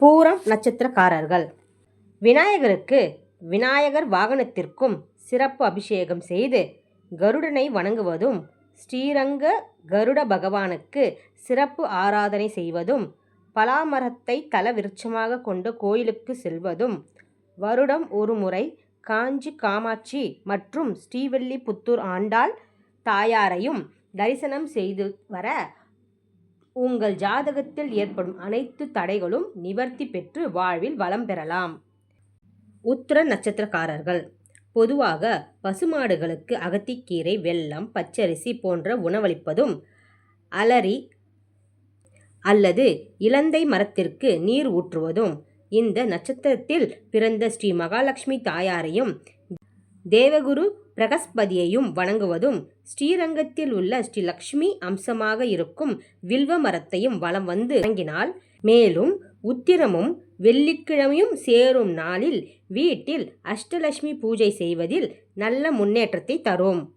பூரம் நட்சத்திரக்காரர்கள். விநாயகருக்கு விநாயகர் வாகனத்திற்கும் சிறப்பு அபிஷேகம் செய்து கருடனை வணங்குவதும் ஸ்ரீரங்க கருட பகவானுக்கு சிறப்பு ஆராதனை செய்வதும் பலாமரத்தை தல விருட்சமாக கொண்டு கோயிலுக்கு செல்வதும் வருடம் ஒருமுறை காஞ்சி காமாட்சி மற்றும் ஸ்ரீவில்லிபுத்தூர் ஆண்டாள் தாயாரையும் தரிசனம் செய்து வர உங்கள் ஜாதகத்தில் ஏற்படும் அனைத்து தடைகளும் நிவர்த்தி பெற்று வாழ்வில் வளம் பெறலாம். உத்திர நட்சத்திரக்காரர்கள். பொதுவாக பசுமாடுகளுக்கு அகத்திக்கீரை வெல்லம் பச்சரிசி போன்ற உணவளிப்பதும் அலரி அல்லது இலந்தை மரத்திற்கு நீர் ஊற்றுவதும் இந்த நட்சத்திரத்தில் பிறந்த ஸ்ரீ மகாலட்சுமி தாயாரையும் தேவகுரு பிரகஸ்பதியையும் வணங்குவதும் ஸ்ரீரங்கத்தில் உள்ள ஸ்ரீ லக்ஷ்மி அம்சமாக இருக்கும் வில்வ மரத்தையும் வலம் வந்து வணங்கினால் மேலும் உத்திரமும் வெள்ளிக்கிழமையும் சேரும் நாளில் வீட்டில் அஷ்டலட்சுமி பூஜை செய்வதில் நல்ல முன்னேற்றத்தை தரும்.